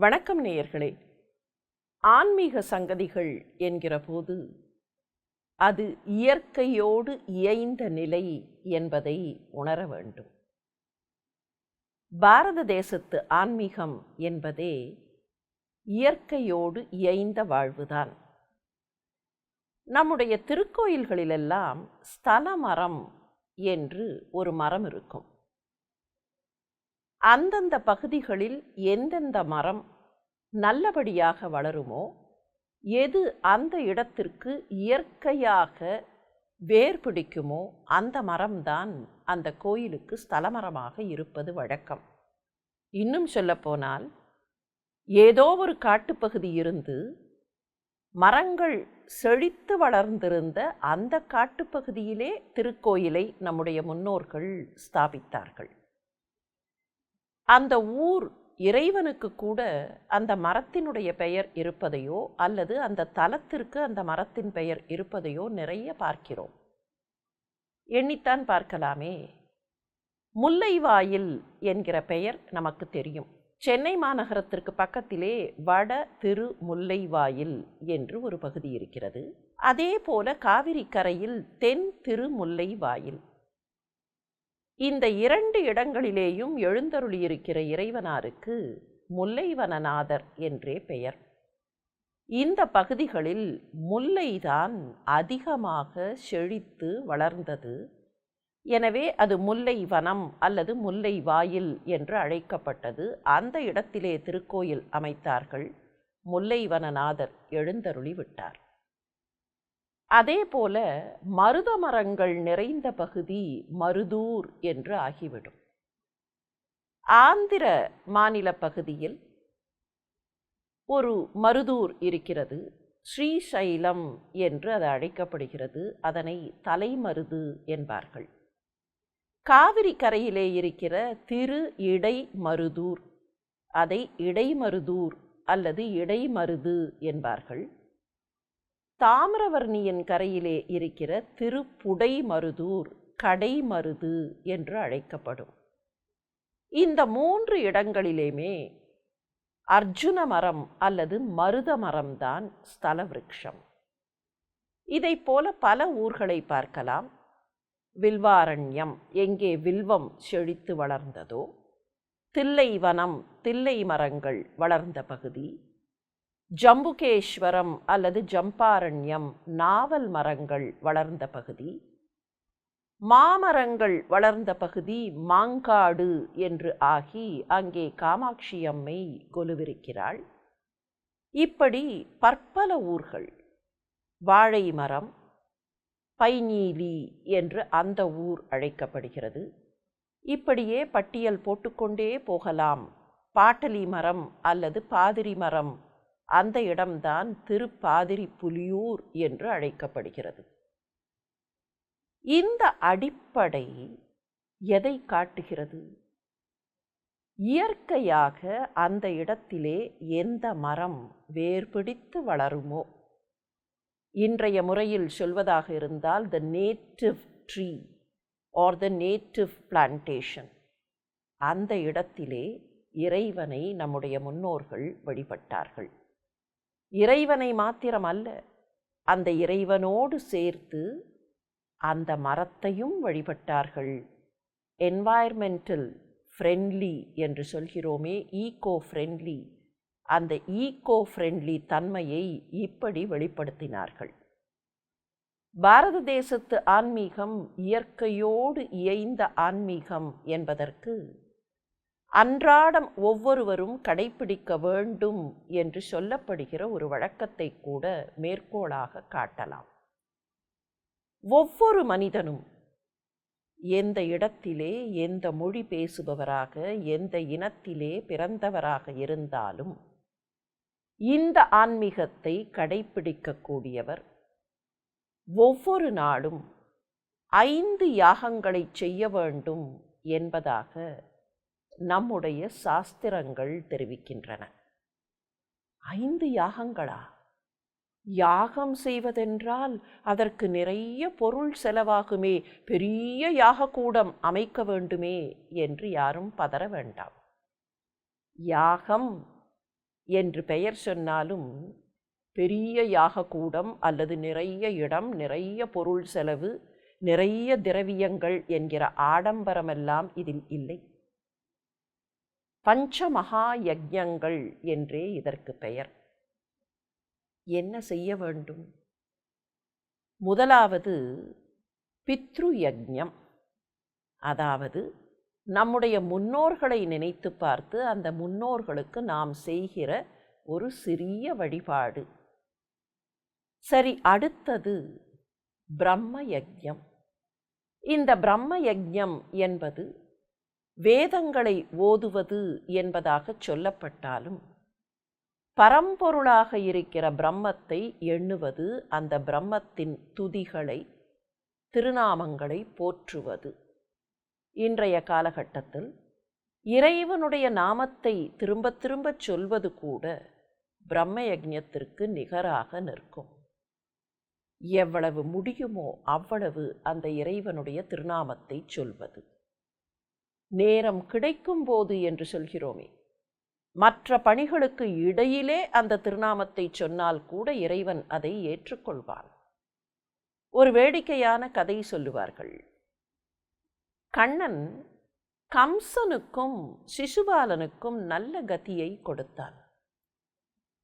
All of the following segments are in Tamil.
வணக்கம் நேயர்களே. ஆன்மீக சங்கதிகள் என்கிற போது அது இயற்கையோடு இயைந்த நிலை என்பதை உணர வேண்டும். பாரத தேசத்து ஆன்மீகம் என்பதே இயற்கையோடு இயைந்த வாழ்வுதான். நம்முடைய திருக்கோயில்களிலெல்லாம் ஸ்தல மரம் என்று ஒரு மரம் இருக்கும். அந்தந்த பகுதிகளில் எந்தெந்த மரம் நல்லபடியாக வளருமோ? எது அந்த இடத்திற்கு இயற்கையாக வேர் பிடிக்குமோ? அந்த மரம்தான் அந்த கோயிலுக்கு ஸ்தலமரமாக இருப்பது வழக்கம். இன்னும் சொல்லப்போனால் ஏதோ ஒரு காட்டுப்பகுதி இருந்து மரங்கள் செழித்து வளர்ந்திருந்த அந்த காட்டுப்பகுதியிலே திருக்கோயிலை நம்முடைய முன்னோர்கள் ஸ்தாபித்தார்கள். அந்த ஊர் இறைவனுக்கு கூட அந்த மரத்தினுடைய பெயர் இருப்பதையோ அல்லது அந்த தலத்திற்கு அந்த மரத்தின் பெயர் இருப்பதையோ நிறைய பார்க்கிறோம். எண்ணித்தான் பார்க்கலாமே. முல்லைவாயில் என்கிற பெயர் நமக்கு தெரியும். சென்னை மாநகரத்திற்கு பக்கத்திலே வட திரு முல்லைவாயில் என்று ஒரு பகுதி இருக்கிறது. அதே போல காவிரி கரையில் தென் திருமுல்லைவாயில் இந்த இரண்டு இடங்களிலேயும் எழுந்தருளியிருக்கிற இறைவனாருக்கு முல்லைவனநாதர் என்றே பெயர். இந்த பகுதிகளில் முல்லைதான் அதிகமாக செழித்து வளர்ந்தது. எனவே அது முல்லை வனம் அல்லது முல்லை வாயில் என்று அழைக்கப்பட்டது. அந்த இடத்திலே திருக்கோயில் அமைத்தார்கள். முல்லைவனநாதர் எழுந்தருளி விட்டார் அதே போல மருத மரங்கள் நிறைந்த பகுதி மருதூர் என்று ஆகிவிடும். ஆந்திர மாநில பகுதியில் ஒரு மருதூர் இருக்கிறது. ஸ்ரீசைலம் என்று அது அழைக்கப்படுகிறது. அதனை தலைமருது என்பார்கள். காவிரி கரையிலே இருக்கிற திரு இடை மருதூர் அதை இடைமருதூர் அல்லது இடைமருது என்பார்கள். தாமிரவர்ணியின் கரையிலே இருக்கிற திருப்புடை மருதூர் கடைமருது என்று அழைக்கப்படும். இந்த மூன்று இடங்களிலேயுமே அர்ஜுன மரம் அல்லது மருத மரம்தான் ஸ்தல விருட்சம் இதை போல பல ஊர்களை பார்க்கலாம். வில்வாரண்யம் எங்கே வில்வம் செழித்து வளர்ந்ததோ தில்லை வனம் தில்லை மரங்கள் வளர்ந்த பகுதி ஜம்புகேஸ்வரம் அல்லது ஜம்பாரண்யம் நாவல் மரங்கள் வளர்ந்த பகுதி மாமரங்கள் வளர்ந்த பகுதி மாங்காடு என்று ஆகி அங்கே காமாட்சி அம்மை கொலுவிருக்கிறாள். இப்படி பற்பல ஊர்கள் வாழை மரம் பைநீலி என்று அந்த ஊர் அழைக்கப்படுகிறது. இப்படியே பட்டியல் போட்டுக்கொண்டே போகலாம். பாட்டலி மரம் அல்லது பாதிரி மரம் அந்த இடம்தான் திருப்பாதிரி புலியூர் என்று அழைக்கப்படுகிறது. இந்த அடிப்படை எதை காட்டுகிறது? இயற்கையாக அந்த இடத்திலே எந்த மரம் வேர்பிடித்து வளருமோ? இன்றைய முறையில் சொல்வதாக இருந்தால் the native tree are the native plantation அந்த இடத்திலே இறைவனை நம்முடைய முன்னோர்கள் வழிபட்டார்கள். இறைவனை மாத்திரம் அல்ல அந்த இறைவனோடு சேர்த்து அந்த மரத்தையும் வழிபட்டார்கள். என்வாயர்மெண்டல் ஃப்ரெண்ட்லி என்று சொல்கிறோமே ஈகோ ஃப்ரெண்ட்லி அந்த ஈகோ ஃப்ரெண்ட்லி தன்மையை இப்படி வெளிப்படுத்தினார்கள். பாரத தேசத்து ஆன்மீகம் இயற்கையோடு இயைந்த ஆன்மீகம் என்பதற்கு அன்றாடம் ஒவ்வொருவரும் கடைபிடிக்க வேண்டும் என்று சொல்லப்படுகிற ஒரு வழக்கத்தை கூட மேற்கோளாக காட்டலாம். ஒவ்வொரு மனிதனும் எந்த இடத்திலே எந்த மொழி பேசுபவராக எந்த இனத்திலே பிறந்தவராக இருந்தாலும் இந்த ஆன்மீகத்தை கடைபிடிக்கக்கூடியவர் ஒவ்வொரு நாளும் ஐந்து யாகங்களை செய்ய வேண்டும் என்பதாக நம்முடைய சாஸ்திரங்கள் தெரிவிக்கின்றன. ஐந்து யாகங்களா? யாகம் செய்வதென்றால் அதற்கு நிறைய பொருள் செலவாகுமே பெரிய யாகக்கூடம் அமைக்க வேண்டுமே என்று யாரும் பதற வேண்டாம். யாகம் என்று பெயர் சொன்னாலும் பெரிய யாகக்கூடம் அல்லது நிறைய இடம் நிறைய பொருள் செலவு நிறைய திரவியங்கள் என்கிற ஆடம்பரமெல்லாம் இதில் இல்லை. பஞ்சமகா யஜ்ஞங்கள் என்றே இதற்கு பெயர். என்ன செய்ய வேண்டும்? முதலாவது பித்ரு யஜ்ஞம் அதாவது நம்முடைய முன்னோர்களை நினைத்து பார்த்து அந்த முன்னோர்களுக்கு நாம் செய்கிற ஒரு சிறிய வழிபாடு. சரி அடுத்தது பிரம்ம யஜ்ஞம் இந்த பிரம்ம யஜ்ஞம் என்பது வேதங்களை ஓதுவது என்பதாக சொல்லப்பட்டாலும் பரம்பொருளாக இருக்கிற பிரம்மத்தை எண்ணுவது அந்த பிரம்மத்தின் துதிகளை திருநாமங்களை போற்றுவது. இன்றைய காலகட்டத்தில் இறைவனுடைய நாமத்தை திரும்ப திரும்பச் சொல்வது கூட பிரம்ம யஜ்ஞத்திற்கு நிகராக நிற்கும். எவ்வளவு முடியுமோ அவ்வளவு அந்த இறைவனுடைய திருநாமத்தை சொல்வது. நேரம் கிடைக்கும் போது என்று சொல்கிறோமே. மற்ற பணிகளுக்கு இடையிலே அந்த திருநாமத்தை சொன்னால் கூட இறைவன் அதை ஏற்றுக்கொள்வான். ஒரு வேடிக்கையான கதை சொல்லுவார்கள். கண்ணன் கம்சனுக்கும் சிசுபாலனுக்கும் நல்ல கதியை கொடுத்தான்.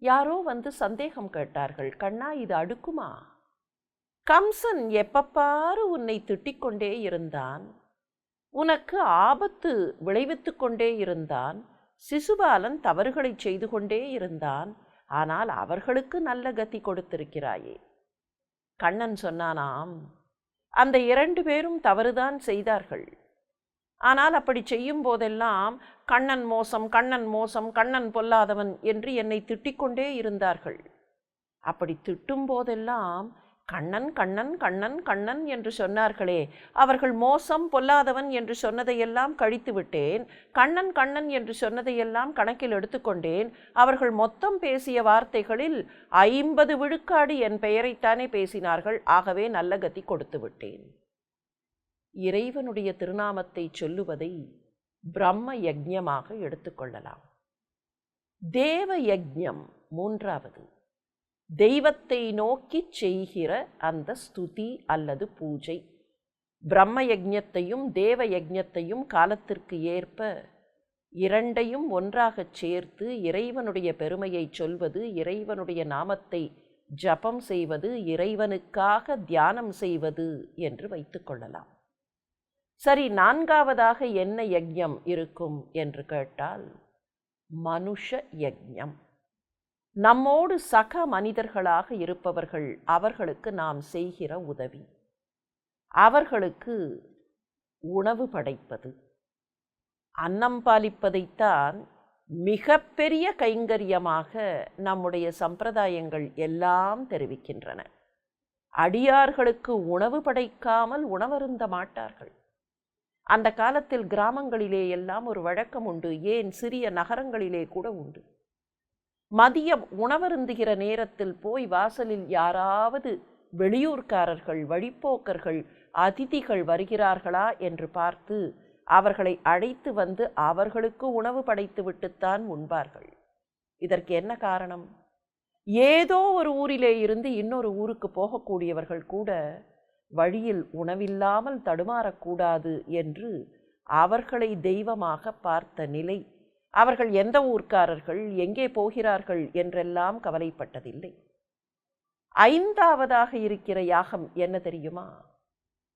யாரோ வந்து சந்தேகம் கேட்டார்கள் கண்ணா இது அடுக்குமா? கம்சன் எப்பப்பாரு உன்னை திட்டிக்கொண்டே இருந்தான். உனக்கு ஆபத்து விளைவித்து கொண்டே இருந்தான். சிசுபாலன் தவறுகளை செய்து கொண்டே இருந்தான். ஆனால் அவர்களுக்கு நல்ல கதி கொடுத்திருக்கிறாயே. கண்ணன் சொன்னானாம் அந்த இரண்டு பேரும் தவறுதான் செய்தார்கள். ஆனால் அப்படி செய்யும் போதெல்லாம் கண்ணன் மோசம் கண்ணன் மோசம் கண்ணன் பொல்லாதவன் என்று என்னை திட்டிக்கொண்டே இருந்தார்கள். அப்படி திட்டும் போதெல்லாம் கண்ணன் கண்ணன் கண்ணன் கண்ணன் என்று சொன்னார்களே. அவர்கள் மோசம் பொல்லாதவன் என்று சொன்னதையெல்லாம் கழித்து விட்டேன். கண்ணன் கண்ணன் என்று சொன்னதையெல்லாம் கணக்கில் எடுத்துக்கொண்டேன். அவர்கள் மொத்தம் பேசிய வார்த்தைகளில் ஐம்பது விழுக்காடு என் பெயரைத்தானே பேசினார்கள். ஆகவே நல்ல கதி கொடுத்து விட்டேன். இறைவனுடைய திருநாமத்தை சொல்லுவதை பிரம்ம யஜ்யமாக எடுத்துக்கொள்ளலாம் தேவ யஜ்யம் மூன்றாவது. தெய்வத்தை நோக்கி செய்கிற அந்த ஸ்துதி அல்லது பூஜை. பிரம்ம யஜ்ஞத்தையும் தேவ யஜ்ஞத்தையும் காலத்திற்கு ஏற்ப இரண்டையும் ஒன்றாகச் சேர்த்து இறைவனுடைய பெருமையை சொல்வது இறைவனுடைய நாமத்தை ஜபம் செய்வது இறைவனுக்காக தியானம் செய்வது என்று வைத்துக்கொள்ளலாம் சரி நான்காவதாக என்ன யஜ்யம் இருக்கும் என்று கேட்டால் மனுஷ யஜ்ஞம் நம்மோடு சக மனிதர்களாக இருப்பவர்கள் அவர்களுக்கு நாம் செய்கிற உதவி. அவர்களுக்கு உணவு படைப்பது. அன்னம் பாலிப்பதைத்தான் மிகப்பெரிய கைங்கரியமாக நம்முடைய சம்பிரதாயங்கள் எல்லாம் தெரிவிக்கின்றன. அடியார்களுக்கு உணவு படைக்காமல் உணவருந்த மாட்டார்கள். அந்த காலத்தில் கிராமங்களிலே எல்லாம் ஒரு வழக்கம் உண்டு. ஏன்? சிறிய நகரங்களிலே கூட உண்டு. மதியம் உணவருந்துகிற நேரத்தில் போய் வாசலில் யாராவது வெளியூர்காரர்கள் வழிப்போக்கர்கள் அதிதிகள் வருகிறார்களா என்று பார்த்து அவர்களை அழைத்து வந்து அவர்களுக்கு உணவு படைத்து விட்டுத்தான் உண்பார்கள். இதற்கு என்ன காரணம்? ஏதோ ஒரு ஊரிலே இருந்து இன்னொரு ஊருக்கு போகக்கூடியவர்கள் கூட வழியில் உணவில்லாமல் தடுமாறக்கூடாது என்று அவர்களை தெய்வமாக பார்த்த நிலை அவர்கள் எந்த ஊர்க்காரர்கள் எங்கே போகிறார்கள் என்றெல்லாம் கவலைப்பட்டதில்லை. ஐந்தாவதாக இருக்கிற யாகம் என்ன தெரியுமா?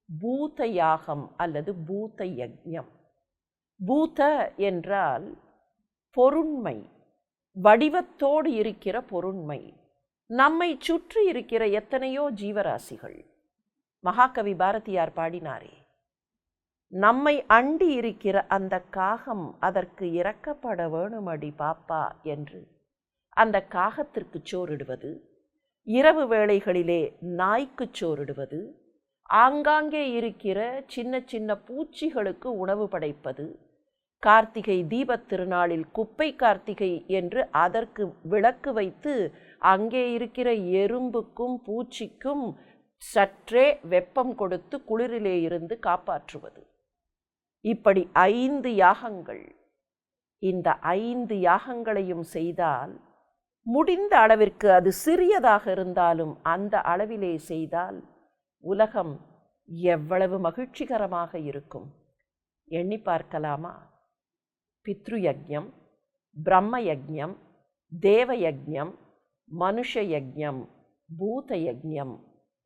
பூத யாகம் அல்லது பூத யஜ்ஞம் பூத என்றால் பொருண்மை வடிவத்தோடு இருக்கிற பொருண்மை. நம்மை சுற்றி இருக்கிற எத்தனையோ ஜீவராசிகள். மகாகவி பாரதியார் பாடினாரே நம்மை அண்டி இருக்கிற அந்த காகம் அதற்கு இறக்கப்பட வேணுமடி பாப்பா என்று. அந்த காகத்திற்கு சோறிடுவது இரவு வேளைகளிலே நாய்க்கு சோறிடுவது ஆங்காங்கே இருக்கிற சின்ன சின்ன பூச்சிகளுக்கு உணவு படைப்பது கார்த்திகை தீபத் திருநாளில் குப்பை கார்த்திகை என்று அதற்கு விளக்கு வைத்து அங்கே இருக்கிற எறும்புக்கும் பூச்சிக்கும் சற்றே வெப்பம் கொடுத்து குளிரிலே இருந்து காப்பாற்றுவது. இப்படி ஐந்து யாகங்கள். இந்த ஐந்து யாகங்களையும் செய்தால் முடிந்த அளவிற்கு அது சிறியதாக இருந்தாலும் அந்த அளவிலே செய்தால் உலகம் எவ்வளவு மகிழ்ச்சிகரமாக இருக்கும். எண்ணி பார்க்கலாமா? பித்ரு யஜ்ஞம் பிரம்ம யஜ்ஞம் தேவ மனுஷ யஜ்ஞம் பூத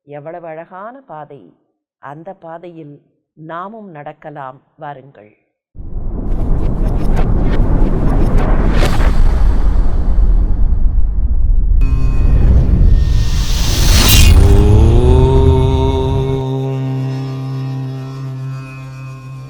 எவ்வளவு அழகான பாதை. அந்த பாதையில் நாமும் நடக்கலாம் வாருங்கள்.